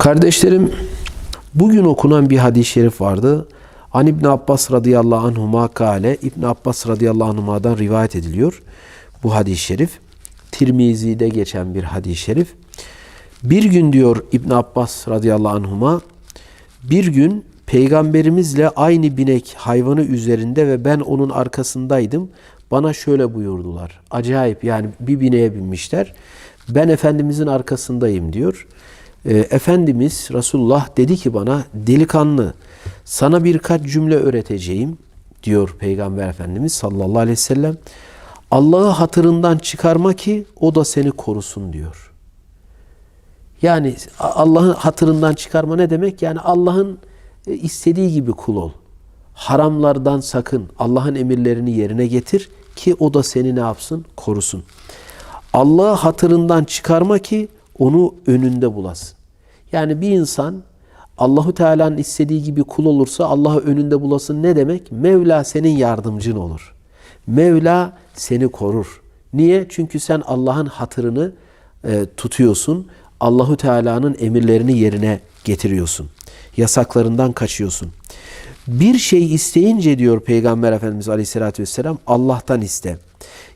Kardeşlerim bugün okunan bir hadis-i şerif vardı. An İbn Abbas radıyallahu anhuma kale İbn Abbas radıyallahu anhuma'dan rivayet ediliyor. Bu hadis-i şerif Tirmizi'de geçen bir hadis-i şerif. Bir gün diyor İbn Abbas radıyallahu anhuma bir gün peygamberimizle aynı binek hayvanı üzerinde ve ben onun arkasındaydım. Bana şöyle buyurdular. Acayip yani bir bineğe binmişler. Ben Efendimizin arkasındayım diyor. E, Efendimiz Resulullah dedi ki bana delikanlı sana birkaç cümle öğreteceğim diyor Peygamber Efendimiz sallallahu aleyhi ve sellem. Allah'ı hatırından çıkarma ki o da seni korusun diyor. Yani Allah'ın hatırından çıkarma ne demek? Yani Allah'ın e, istediği gibi kul ol. Haramlardan sakın. Allah'ın emirlerini yerine getir ki o da seni ne yapsın? Korusun. Allah'ı hatırından çıkarma ki onu önünde bulasın. Yani bir insan Allahu Teala'nın istediği gibi kul olursa Allah'ı önünde bulasın ne demek? Mevla senin yardımcın olur. Mevla seni korur. Niye? Çünkü sen Allah'ın hatırını e, tutuyorsun. Allahu Teala'nın emirlerini yerine getiriyorsun. Yasaklarından kaçıyorsun. Bir şey isteyince diyor Peygamber Efendimiz Aleyhisselatü Vesselam Allah'tan iste.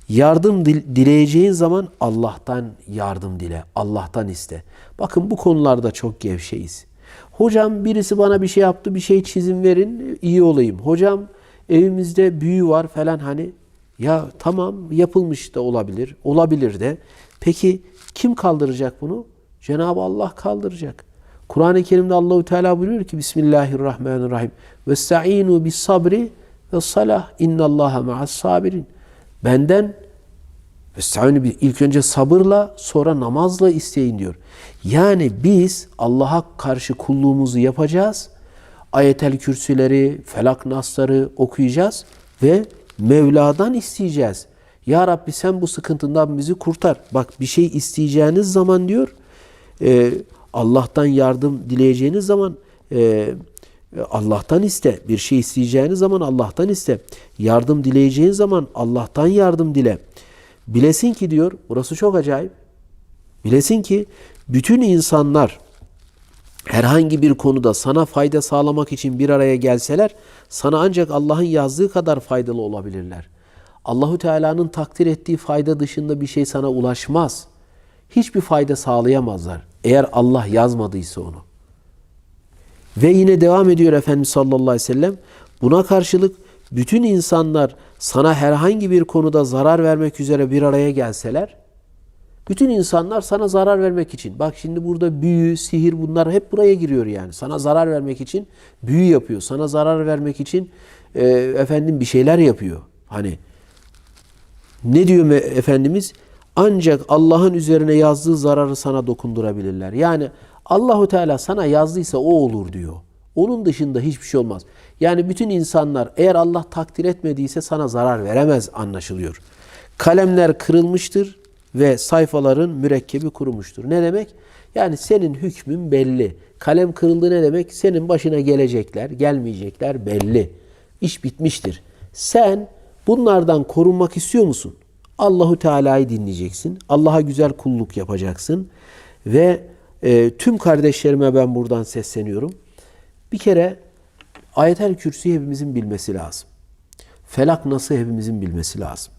Yardım dileyeceğin zaman Allah'tan yardım dile. Allah'tan iste. Bakın bu konularda çok gevşeyiz. Hocam birisi bana bir şey yaptı, bir şey çizim verin, iyi olayım. Hocam evimizde büyü var falan hani. Ya tamam yapılmış da olabilir, olabilir de. Peki kim kaldıracak bunu? Cenab-ı Allah kaldıracak. Kur'an-ı Kerim'de Allahu Teala buyuruyor ki Bismillahirrahmanirrahim. Vestaînu bis sabri ve salah. İnnallaha ma'as sabirin. Benden Vestaînu ilk önce sabırla sonra namazla isteyin diyor. Yani biz Allah'a karşı kulluğumuzu yapacağız. Ayetel kürsüleri, felak nasları okuyacağız ve Mevla'dan isteyeceğiz. Ya Rabbi sen bu sıkıntından bizi kurtar. Bak bir şey isteyeceğiniz zaman diyor e, Allah'tan yardım dileyeceğiniz zaman e, Allah'tan iste. Bir şey isteyeceğiniz zaman Allah'tan iste. Yardım dileyeceğin zaman Allah'tan yardım dile. Bilesin ki diyor, burası çok acayip. Bilesin ki bütün insanlar herhangi bir konuda sana fayda sağlamak için bir araya gelseler sana ancak Allah'ın yazdığı kadar faydalı olabilirler. Allahu Teala'nın takdir ettiği fayda dışında bir şey sana ulaşmaz. Hiçbir fayda sağlayamazlar. Eğer Allah yazmadıysa onu. Ve yine devam ediyor Efendimiz sallallahu aleyhi ve sellem. Buna karşılık bütün insanlar sana herhangi bir konuda zarar vermek üzere bir araya gelseler, bütün insanlar sana zarar vermek için. Bak şimdi burada büyü, sihir bunlar hep buraya giriyor yani. Sana zarar vermek için büyü yapıyor. Sana zarar vermek için e, efendim bir şeyler yapıyor. Hani ne diyor Efendimiz? Ancak Allah'ın üzerine yazdığı zararı sana dokundurabilirler. Yani Allahu Teala sana yazdıysa o olur diyor. Onun dışında hiçbir şey olmaz. Yani bütün insanlar eğer Allah takdir etmediyse sana zarar veremez anlaşılıyor. Kalemler kırılmıştır ve sayfaların mürekkebi kurumuştur. Ne demek? Yani senin hükmün belli. Kalem kırıldı ne demek? Senin başına gelecekler, gelmeyecekler belli. İş bitmiştir. Sen bunlardan korunmak istiyor musun? Allahu Teala'yı dinleyeceksin. Allah'a güzel kulluk yapacaksın. Ve e, tüm kardeşlerime ben buradan sesleniyorum. Bir kere ayetel kürsüyü hepimizin bilmesi lazım. Felak nasıl hepimizin bilmesi lazım.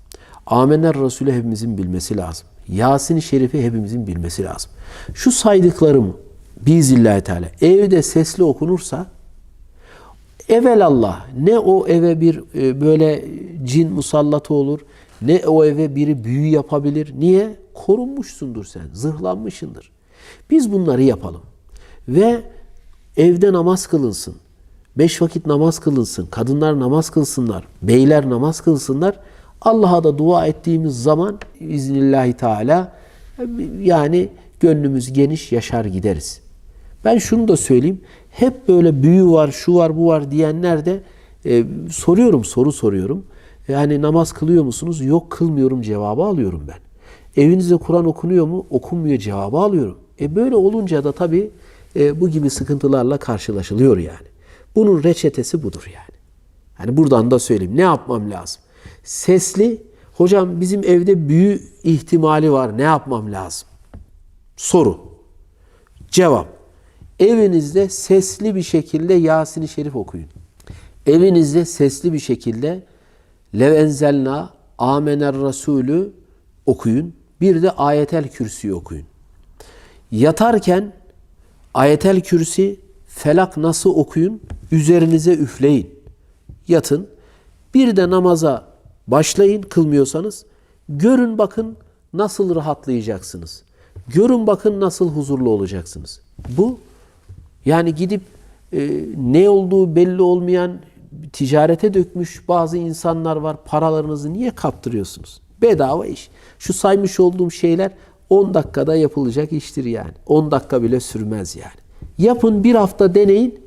Amener Resulü hepimizin bilmesi lazım. Yasin-i Şerif'i hepimizin bilmesi lazım. Şu saydıklarım biizillahi teala evde sesli okunursa evelallah ne o eve bir e, böyle cin musallatı olur ne o eve biri büyü yapabilir. Niye? Korunmuşsundur sen, zırhlanmışsındır. Biz bunları yapalım. Ve evde namaz kılınsın. Beş vakit namaz kılınsın. Kadınlar namaz kılsınlar. Beyler namaz kılsınlar. Allah'a da dua ettiğimiz zaman iznillahi teala yani gönlümüz geniş yaşar gideriz. Ben şunu da söyleyeyim. Hep böyle büyü var, şu var, bu var diyenler de e, soruyorum, soru soruyorum. Yani namaz kılıyor musunuz? Yok kılmıyorum cevabı alıyorum ben. Evinizde Kur'an okunuyor mu? Okunmuyor cevabı alıyorum. E böyle olunca da tabii e, bu gibi sıkıntılarla karşılaşılıyor yani. Bunun reçetesi budur yani. Yani buradan da söyleyeyim. Ne yapmam lazım? Sesli, hocam bizim evde büyü ihtimali var. Ne yapmam lazım? Soru. Cevap. Evinizde sesli bir şekilde Yasin-i Şerif okuyun. Evinizde sesli bir şekilde Lev enzelna amener rasulü okuyun. Bir de ayetel kürsüyü okuyun. Yatarken ayetel kürsi felak nasıl okuyun? Üzerinize üfleyin. Yatın. Bir de namaza başlayın kılmıyorsanız. Görün bakın nasıl rahatlayacaksınız. Görün bakın nasıl huzurlu olacaksınız. Bu yani gidip e, ne olduğu belli olmayan ticarete dökmüş bazı insanlar var. Paralarınızı niye kaptırıyorsunuz? Bedava iş. Şu saymış olduğum şeyler 10 dakikada yapılacak iştir yani. 10 dakika bile sürmez yani. Yapın bir hafta deneyin.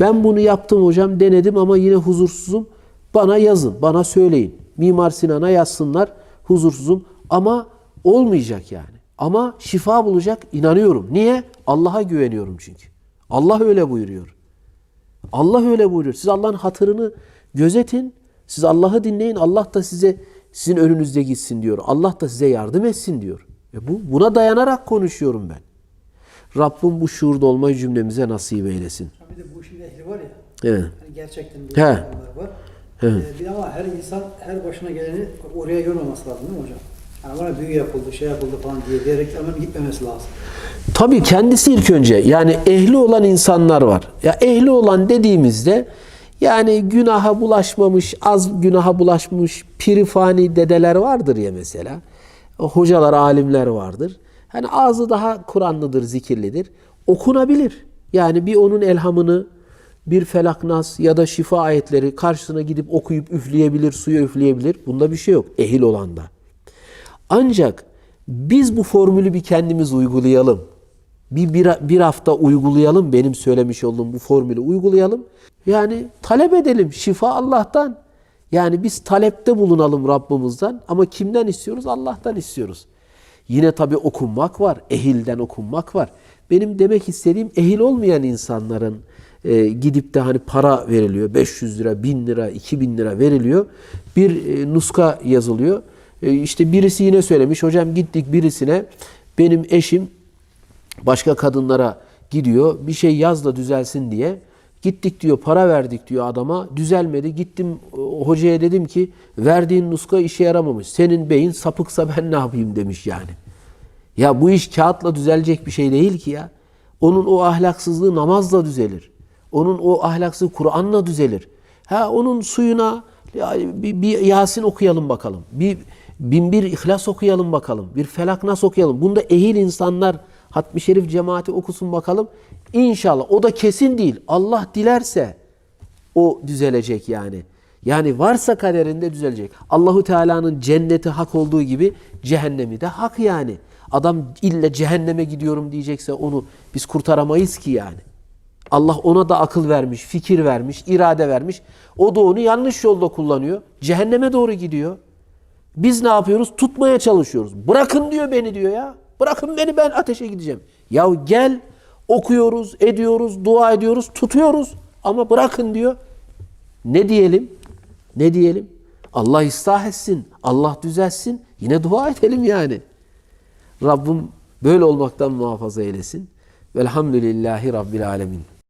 Ben bunu yaptım hocam denedim ama yine huzursuzum. Bana yazın, bana söyleyin. Mimar Sinan'a yazsınlar. Huzursuzum ama olmayacak yani. Ama şifa bulacak inanıyorum. Niye? Allah'a güveniyorum çünkü. Allah öyle buyuruyor. Allah öyle buyuruyor. Siz Allah'ın hatırını gözetin. Siz Allah'ı dinleyin. Allah da size sizin önünüzde gitsin diyor. Allah da size yardım etsin diyor. E bu buna dayanarak konuşuyorum ben. Rabbim bu şuurda olma cümlemize nasip eylesin. Bir de bu işin ehli var ya. Evet. Hani gerçekten bu He. var. Evet. Ee, bir ama her insan her başına geleni oraya yormaması lazım değil mi hocam? Yani bana büyü yapıldı, şey yapıldı falan diye diyerek hemen gitmemesi lazım. Tabii kendisi ilk önce yani ehli olan insanlar var. Ya ehli olan dediğimizde yani günaha bulaşmamış, az günaha bulaşmış pirifani dedeler vardır ya mesela. Hocalar, alimler vardır. Hani ağzı daha Kur'anlıdır, zikirlidir. Okunabilir. Yani bir onun elhamını bir felaknas ya da şifa ayetleri karşısına gidip okuyup üfleyebilir, suya üfleyebilir. Bunda bir şey yok ehil olanda. Ancak biz bu formülü bir kendimiz uygulayalım. Bir, bir, bir hafta uygulayalım benim söylemiş olduğum bu formülü uygulayalım. Yani talep edelim şifa Allah'tan. Yani biz talepte bulunalım Rabbimizden ama kimden istiyoruz? Allah'tan istiyoruz. Yine tabi okunmak var, ehilden okunmak var. Benim demek istediğim ehil olmayan insanların e, gidip de hani para veriliyor. 500 lira, 1000 lira, 2000 lira veriliyor. Bir e, nuska yazılıyor. E, işte birisi yine söylemiş. Hocam gittik birisine benim eşim başka kadınlara gidiyor. Bir şey yaz da düzelsin diye. Gittik diyor para verdik diyor adama. Düzelmedi. Gittim e, hocaya dedim ki verdiğin nuska işe yaramamış. Senin beyin sapıksa ben ne yapayım demiş yani. Ya bu iş kağıtla düzelecek bir şey değil ki ya. Onun o ahlaksızlığı namazla düzelir. Onun o ahlaksızlığı Kur'an'la düzelir. Ha onun suyuna bir, bir Yasin okuyalım bakalım. Bir bin bir İhlas okuyalım bakalım. Bir Felak Nas okuyalım. Bunda ehil insanlar Hatmi Şerif cemaati okusun bakalım. İnşallah o da kesin değil. Allah dilerse o düzelecek yani. Yani varsa kaderinde düzelecek. Allahu Teala'nın cenneti hak olduğu gibi cehennemi de hak yani. Adam illa cehenneme gidiyorum diyecekse onu biz kurtaramayız ki yani. Allah ona da akıl vermiş, fikir vermiş, irade vermiş. O da onu yanlış yolda kullanıyor. Cehenneme doğru gidiyor. Biz ne yapıyoruz? Tutmaya çalışıyoruz. Bırakın diyor beni diyor ya. Bırakın beni ben ateşe gideceğim. Ya gel okuyoruz, ediyoruz, dua ediyoruz, tutuyoruz. Ama bırakın diyor. Ne diyelim? Ne diyelim? Allah ıslah etsin, Allah düzelsin. Yine dua edelim yani. Rabbim böyle olmaktan muhafaza eylesin. Velhamdülillahi Rabbil Alemin.